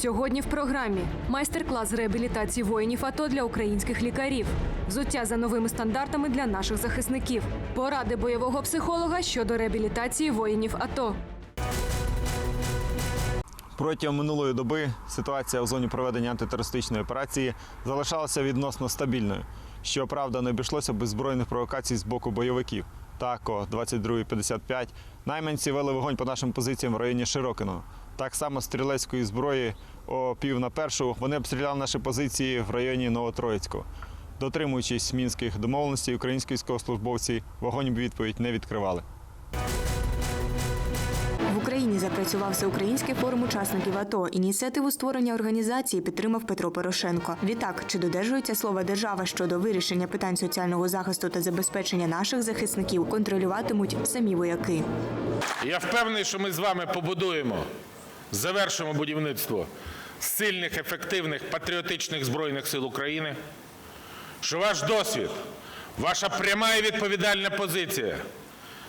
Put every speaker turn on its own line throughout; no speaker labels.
Сьогодні в програмі майстер-клас реабілітації воїнів АТО для українських лікарів, взуття за новими стандартами для наших захисників, поради бойового психолога щодо реабілітації воїнів АТО.
Протягом минулої доби ситуація у зоні проведення антитерористичної операції залишалася відносно стабільною. Щоправда, не обійшлося без збройних провокацій з боку бойовиків. Так, о 22.55 найманці вели вогонь по нашим позиціям в районі Широкиного. Так само стрілецької зброї о пів на першу вони обстріляли наші позиції в районі Новотроїцького. Дотримуючись мінських домовленостей, українські військовослужбовці вогонь відповідь не відкривали.
В Україні запрацював всеукраїнський форум учасників АТО. Ініціативу створення організації підтримав Петро Порошенко. Відтак, чи додержується слова держава щодо вирішення питань соціального захисту та забезпечення наших захисників, контролюватимуть самі вояки.
Я впевнений, що ми з вами побудуємо, завершимо будівництво сильних, ефективних, патріотичних збройних сил України. Що ваш досвід, ваша пряма і відповідальна позиція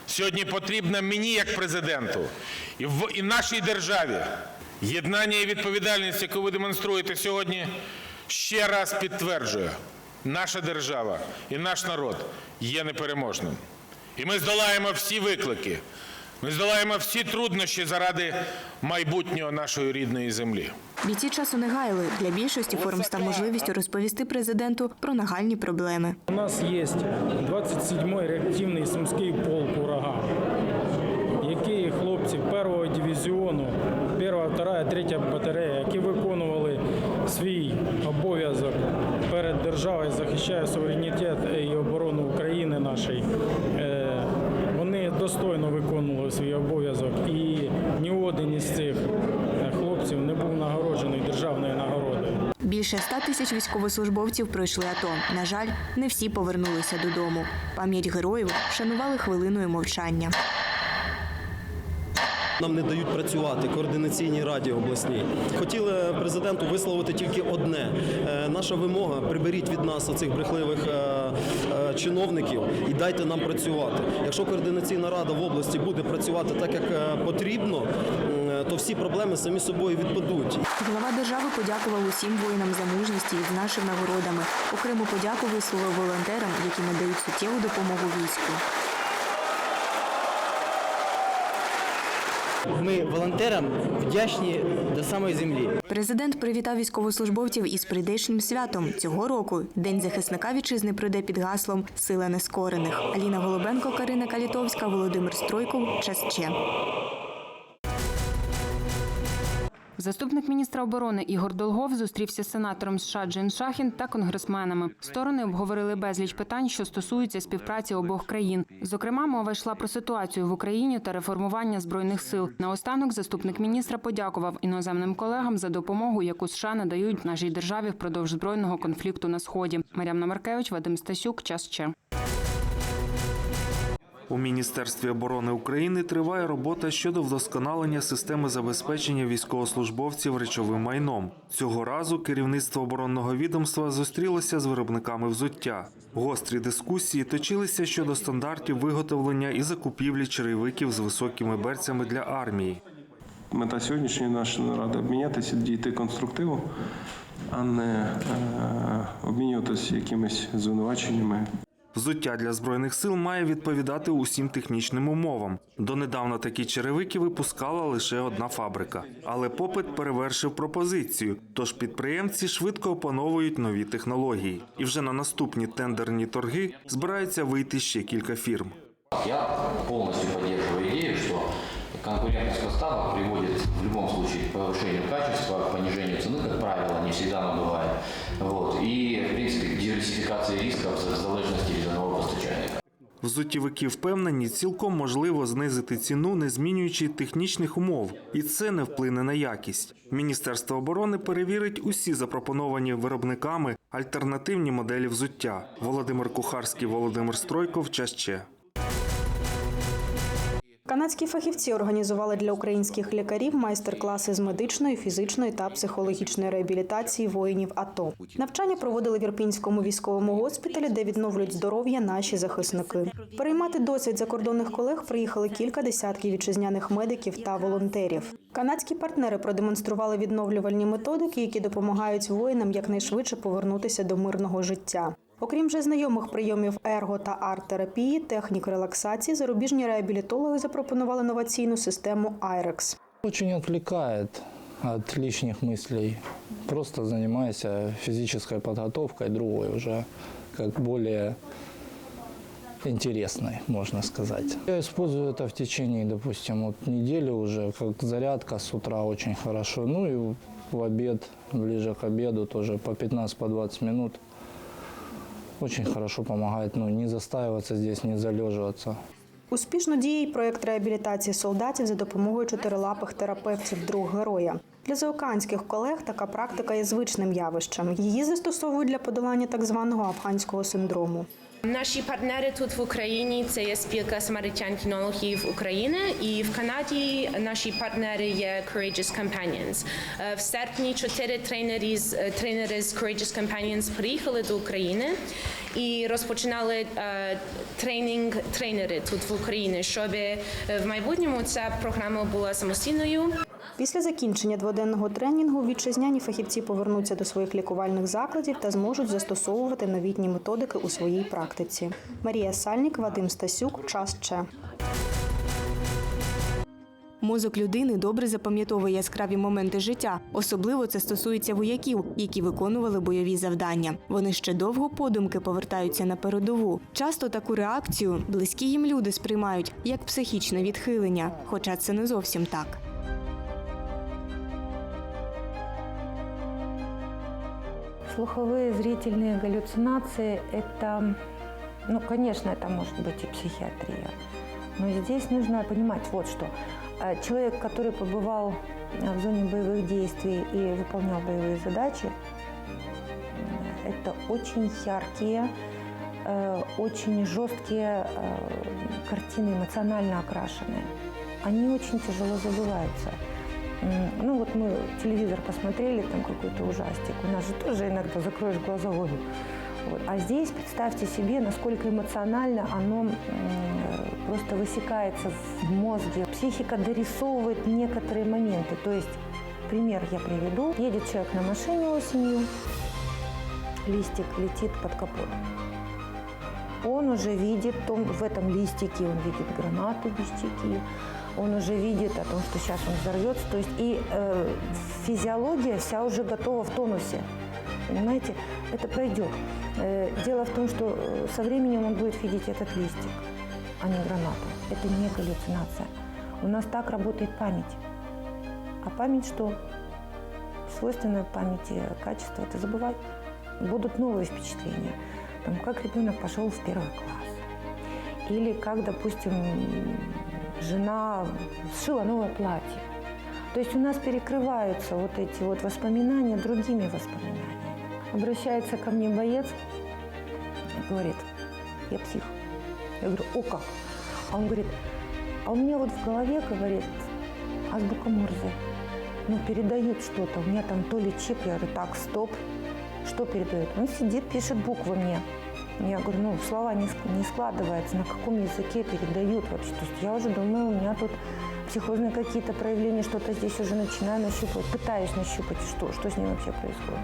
сьогодні потрібна мені як президенту і в і нашій державі. Єднання і відповідальність, яку ви демонструєте сьогодні, ще раз підтверджує, наша держава і наш народ є непереможним. І ми здолаємо всі виклики. Ми здолаємо всі труднощі заради майбутнього нашої рідної землі.
Бійці часу не гаяли. Для більшості форум став можливістю розповісти президенту про нагальні проблеми.
У нас є 27-й реактивний сумський полк «Ураган», який хлопці першого дивізіону, перша, втора, третя батарея, які виконували свій обов'язок перед державою, захищає суверенітет і оборону України нашої. Достойно виконували свій обов'язок, і ні один із цих е, хлопців не був нагороджений державною нагородою.
Більше ста тисяч військовослужбовців пройшли АТО. На жаль, не всі повернулися додому. Пам'ять героїв вшанували хвилиною мовчання.
Нам не дають працювати координаційній раді обласній. Хотіли президенту висловити тільки одне: Е, наша вимога приберіть від нас оцих брехливих е, е, чиновників і дайте нам працювати. Якщо координаційна рада в області буде працювати так, як потрібно, то всі проблеми самі собою відпадуть.
Глава держави подякував усім воїнам за мужність і відзначив нагородами. Окрему подяку висловив волонтерам, які надають суттєву допомогу війську.
Ми волонтерам вдячні до самої землі.
Президент привітав військовослужбовців із прийдешнім святом. Цього року День захисника вітчизни пройде під гаслом Сила нескорених. Аліна Голубенко, Карина Калітовська, Володимир Стройков. Час Че.
Заступник міністра оборони Ігор Долгов зустрівся з сенатором США Джин Шахін та конгресменами. Сторони обговорили безліч питань, що стосуються співпраці обох країн. Зокрема, мова йшла про ситуацію в Україні та реформування збройних сил. Наостанок заступник міністра подякував іноземним колегам за допомогу, яку США надають нашій державі впродовж збройного конфлікту на сході. Мар'яна Маркевич, Вадим Стасюк. Час ще.
У Міністерстві оборони України триває робота щодо вдосконалення системи забезпечення військовослужбовців речовим майном. Цього разу керівництво оборонного відомства зустрілося з виробниками взуття. Гострі дискусії точилися щодо стандартів виготовлення і закупівлі черевиків з високими берцями для армії.
Мета сьогоднішньої нашої наради обмінятися, дійти конструктиву, а не е, обмінюватися якимись звинуваченнями.
Взуття для збройних сил має відповідати усім технічним умовам. Донедавна такі черевики випускала лише одна фабрика, але попит перевершив пропозицію. Тож підприємці швидко опановують нові технології. І вже на наступні тендерні торги збираються вийти ще кілька фірм.
Я полностью поддерживаю идею, что конкурентность поставок приводит в любом случае к повышению качества, к понижению цены, как правило, не всегда оно бывает. Вот. И, в принципе, к диверсификации рисков в залежности від одного постачальника.
Взуттєвики впевнені, цілком можливо знизити ціну, не змінюючи технічних умов, і це не вплине на якість. Міністерство оборони перевірить усі запропоновані виробниками альтернативні моделі взуття. Володимир Кухарський, Володимир Стройков. Час ще.
Канадські фахівці організували для українських лікарів майстер-класи з медичної, фізичної та психологічної реабілітації воїнів АТО. Навчання проводили в Ірпінському військовому госпіталі, де відновлюють здоров'я наші захисники. Переймати досвід закордонних колег приїхали кілька десятків вітчизняних медиків та волонтерів. Канадські партнери продемонстрували відновлювальні методики, які допомагають воїнам якнайшвидше повернутися до мирного життя. Окрім вже знайомих прийомів ерго та арт-терапії, технік релаксації, зарубіжні реабілітологи запропонували новаційну систему IREX.
Очень отвлекает от лишних мыслей. Просто занимайся физической подготовкой, другой уже, как более интересной, можно сказать. Я использую это в течение, допустим, вот недели уже, как зарядка с утра очень хорошо. Ну и в обед, ближе к обеду тоже по 15-20 по 20 минут. Очень хорошо помогает, ну, не застаиваться здесь, не залеживаться.
Успішно діє проект реабілітації солдатів за допомогою чотирилапих терапевтів друг героя. Для заоканських колег така практика є звичним явищем. Її застосовують для подолання так званого афганського синдрому.
Наші партнери тут в Україні це є спілка самаритян-кінологів України, і в Канаді наші партнери є Courageous Companions. Е, В серпні чотири тренери з е, тренери з Courageous Companions приїхали до України і розпочинали е, тренінг тренери тут в Україні, щоб в майбутньому ця програма була самостійною.
Після закінчення дводенного тренінгу вітчизняні фахівці повернуться до своїх лікувальних закладів та зможуть застосовувати новітні методики у своїй практиці. Марія Сальнік, Вадим Стасюк, час Че. Мозок людини добре запам'ятовує яскраві моменти життя. Особливо це стосується вояків, які виконували бойові завдання. Вони ще довго подумки повертаються на передову. Часто таку реакцію близькі їм люди сприймають як психічне відхилення, хоча це не зовсім так.
Слуховые зрительные галлюцинации – это, ну, конечно, это может быть и психиатрия. Но здесь нужно понимать вот что. Э, Человек, который побывал э, в зоне боевых действий и выполнял боевые задачи, э, это очень яркие, очень жесткие картины, эмоционально окрашенные. Они очень тяжело забываются. М, Ну вот мы телевизор посмотрели, там какой-то ужастик. У нас же тоже иногда закроешь глаза, ой. Вот. А здесь представьте себе, насколько эмоционально оно м, э, просто высекается в мозге. Психика дорисовывает некоторые моменты. То есть, пример я приведу. Едет человек на машине осенью, листик летит под капот. Он уже видит, том, в этом листике он видит гранату без чеки, он уже видит о том, что сейчас он взорвется. То есть и э, физиология вся уже готова в тонусе. Понимаете, это пройдет. Э, дело в том, что э, со временем он будет видеть этот листик, а не гранату. Это не галлюцинация. У нас так работает память. А память что? Свойственное памяти качество – это забывать. Будут новые впечатления. Там, как ребенок пошел в первый класс. Или как, допустим, жена сшила новое платье. То есть у нас перекрываются вот эти вот воспоминания другими воспоминаниями. Обращается ко мне боец говорит, я псих. Я говорю, о как? А он говорит, а у меня вот в голове, говорит, азбука Морзе. Ну, передают что-то. У меня там то ли чип. Я говорю, так, стоп. Что передает? Он сидит, пишет буквы мне. Я говорю, ну, слова не, не складываются, на каком языке передают вообще. То есть я уже думаю, у меня тут психозные какие-то проявления, что-то здесь уже начинаю нащупывать, пытаюсь нащупать, что, что с ним вообще происходит.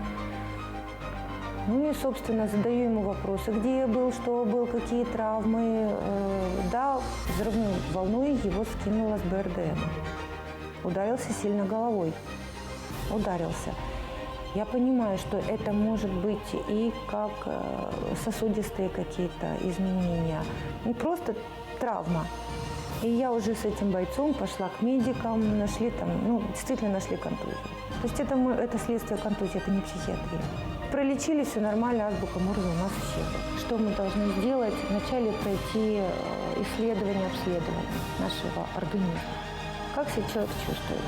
Ну и, собственно, задаю ему вопросы, где я был, что был, какие травмы. Э, Да, взрывной волной его скинуло с БРДМ. Ударился сильно головой. Ударился. Я понимаю, что это может быть и как э, сосудистые какие-то изменения, не просто травма. И я уже с этим бойцом пошла к медикам, нашли там, ну, действительно нашли контузию. То есть это, это следствие контузии, это не психиатрия. Пролечили, все нормально, азбука Морзе у нас исчезла. Что мы должны сделать? Вначале пройти э, исследование, обследование нашего организма. Как себя человек чувствует?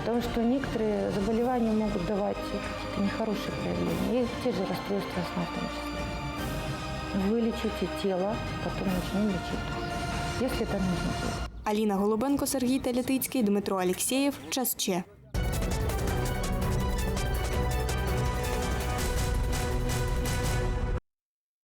Потому что некоторые заболевания могут давать какие-то нехорошие проявления. И те же расстройства сна в том числе. Вылечите тело, потом начнем лечить душу. Если это нужно будет.
Аліна Голубенко, Сергій Телятицький, Дмитро Алєксєєв. Час Че.